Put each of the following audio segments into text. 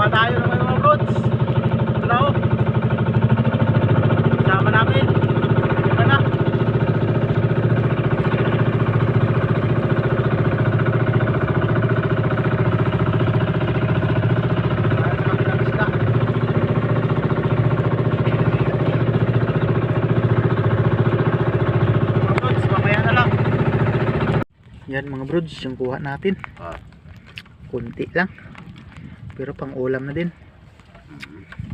Dumadayo naman mga brods. Ito na oh. Kasama namin. Ito na. Yan mga brods, yung kuha natin. Ah. Kunti lang. Pero pang ulam na din.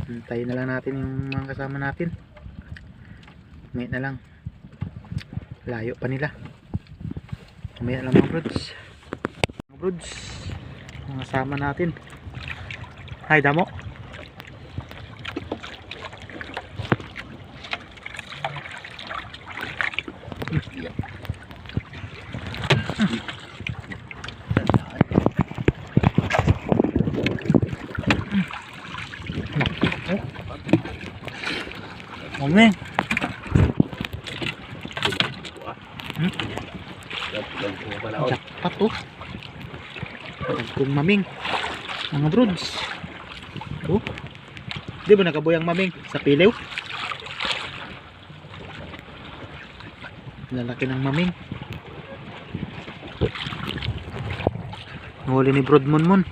Hintayin na lang natin yung mga kasama natin. May na lang. Layo pa nila. Na lang mga brods. Mga brods. Mga kasama natin. Hi damo. Maming. Hmm? Jackpot oh. Kung maming. Mga brods. Oh. Di ba nakaboy ang maming sa pilew? Lalaki ng maming. Huli ni Brod Monmon.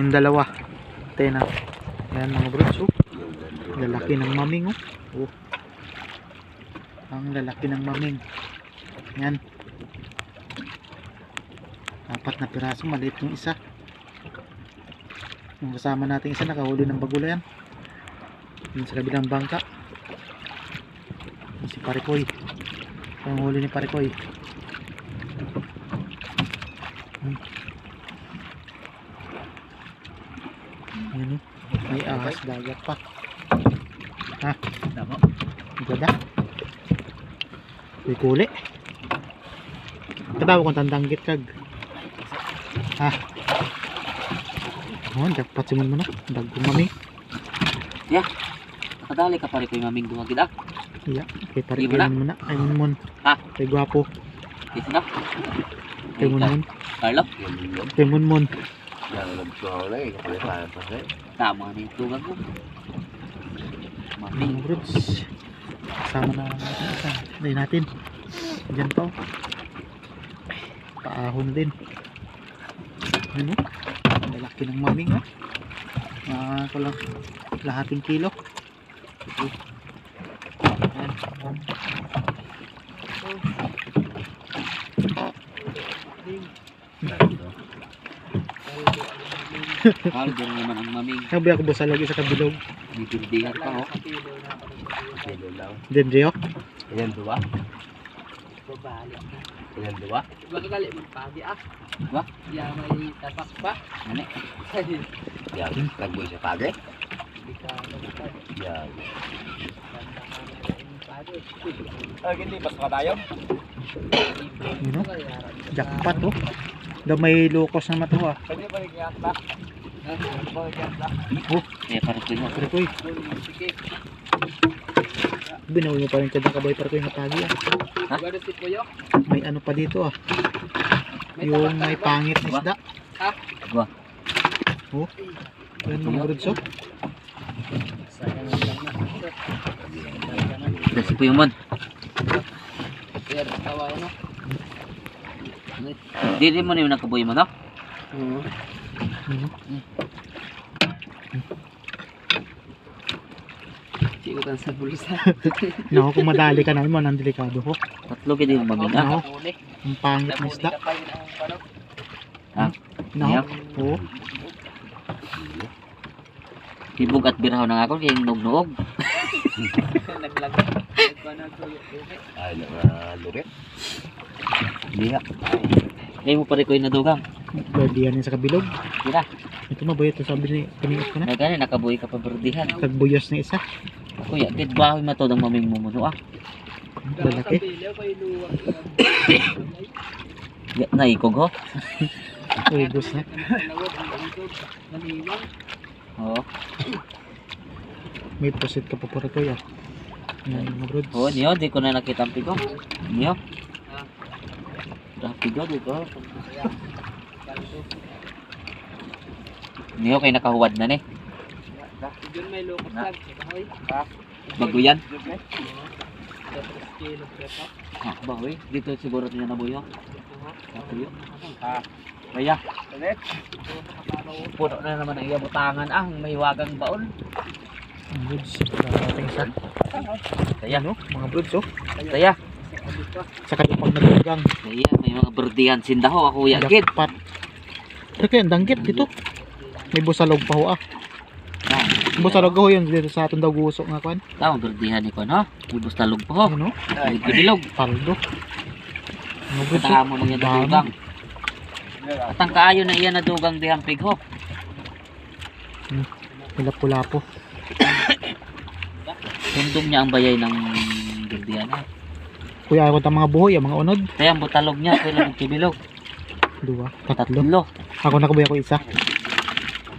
Yung dalawa. Tena. Ayan mga brods oh. Lalaki ng maming oh. oh. Ang lalaki ng maming. Yan. Apat na piraso, maliit yung isa. Yung kasama natin isa nakahuli ng bagula yan. Yung sa kabilang bangka. Yung si Parikoy. Yung huli ni Parikoy. Hmm. Yan oh. May ahas dagat pa. Ha? Tama. Gada. May kuli. Katawa kong tandanggit kag. Ha? Oh, dapat simon mo na. Dagkong mami. Nakadali ka pare ko yung maming dumagid ah. Iya, kay pare Di mo na? Ay mon mon. Ha? Kay gwapo. Dito na. Kay mon mon. Carlo, Kay mon mon. tama na yung tugang mo. Maming. Mga brods. Kasama na natin isa. Hindi natin. Diyan pa. Paahon din. Ano? Lalaki ng maming oh. Mga ko lang lahating kilo. Oh. Ayan. Din naman ang maming. Sabi ako busa lagi sa kabilog. Bibigdihan pa oh. Diyan Jeo. Ayan dua. Ayan dua. Magkakali magpagi ah. Ba? Diya may tapak pa. Ano? Yan. Nagboy sa pagay. ka magpag. Yan. Ay, hindi pas ka tayo. Yun oh. Jackpot oh. Gamay lukos na matuwa. Pwede pa rin kaya pa. Oh, Parang ko yun. pare koy. Sige. Binawi mo pa rin kadang kabay pare koy na pagi ah. Ha? May ano pa dito ah. May Yung may pangit na isda. Ba? Oh. Sayang lang na. Kasi po yung mon. Dili mo na yung nakaboy mo, no? Oo. Ano? Sigutan sa bulsa. Naku, kung madali ka namin mo, nang delikado ko. Tatlo ka din yung maming ah. Ako. Ang pangit na isda. Ah, Naku. Yep. Oo. Tibog at biraw na ako kaya yung nugnuog. Naglagay. Ay, lurit. Hindi nga. Kaya mo pare ko yung nadugang. Yan sa kabilog. Tira. Ito mabayo ito sabi ni kanina ko na. Na gani, nakabuhay ka pa berdihan. Kagbuyos na isa. Ako ya, dit bahoy matod ang maming mumuno ah. Lalaki. Ya, naikog ho. Ubus na. Oo. May posit ka pa pare ko ya. Yan mga brods. Oo, niyo, di ko na nakita ang pigo. Niyo. Dah pigo, di ko. Hindi ko kayo nakahuwad na ni. Diyan may locust Na. lang. Kahoy. Bago yan. Ah, bago eh. Dito siguro niya nabuyo. Nabuyo. Ah. Kaya. Puno na naman ang iya butangan ah. May wagang baon. Ang goods. Wala natin isa. Kaya. Ano? Mga broods oh. Kaya. Saka yung pag nagugang. Kaya. May mga berdihan sindaho ako ya kid. Dapat. Pero kaya ang danggit dito. May busalog pa ho ah. Ah, Busalog ho yun dito sa atong daw guso nga kwan. Tama berdihan ni kon ha. Ibus talog po ho. Ano? Bilog. Paldo. Katamo na yan na Dami. dugang. At ang kaayo na iyan na dugang dihang pig ho. Lapu-lapo. Sundong niya ang bayay ng berdihan ha. Kuya ako ta mga buhoy, ang mga unod. Kaya ang butalog niya. Kaya lang kibilog. Dua. Tatlo. Tatlo. Ako nakabuya ko isa.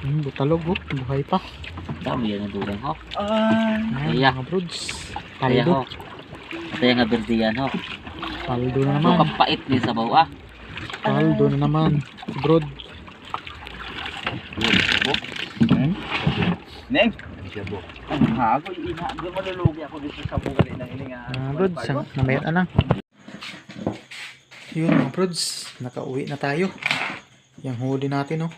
Hmm, butalog oh. Buhay pa. Dami yan na dugang ho. Ayan, Kaya. mga broods. Kaya Paldo. ho. Kaya nga berdihan ho. Paldo na Ano naman. kang pait ni sa bawa ah. Paldo na naman. Broad. Hmm? Neng. Ang hago ina, malulugi ako dito sa bugali ng ininga. Mga brods, ang namaya na lang. Yun mga brods, nakauwi na tayo. Yung huli natin oh.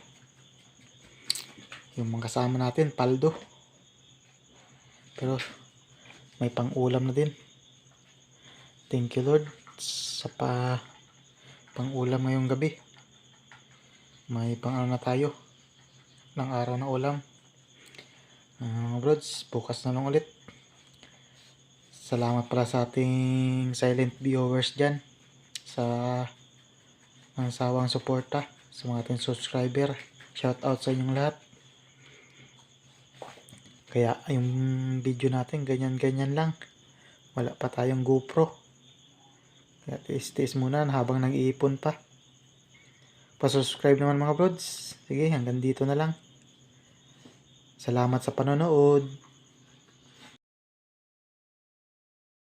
Yung mga kasama natin, paldo. Pero may pang-ulam na din. Thank you Lord sa pa pang-ulam ngayong gabi. May pang-ano na tayo ng araw na ulam. Ah, mga brods, bukas na lang ulit. Salamat pala sa ating silent viewers dyan. Sa ang sawang suporta sa mga ating subscriber. Shout out sa inyong lahat. Kaya yung video natin ganyan-ganyan lang. Wala pa tayong GoPro. Kaya tiis-tiis muna habang nag-iipon pa. Pa-subscribe naman mga brods. Sige, hanggang dito na lang. Salamat sa panonood.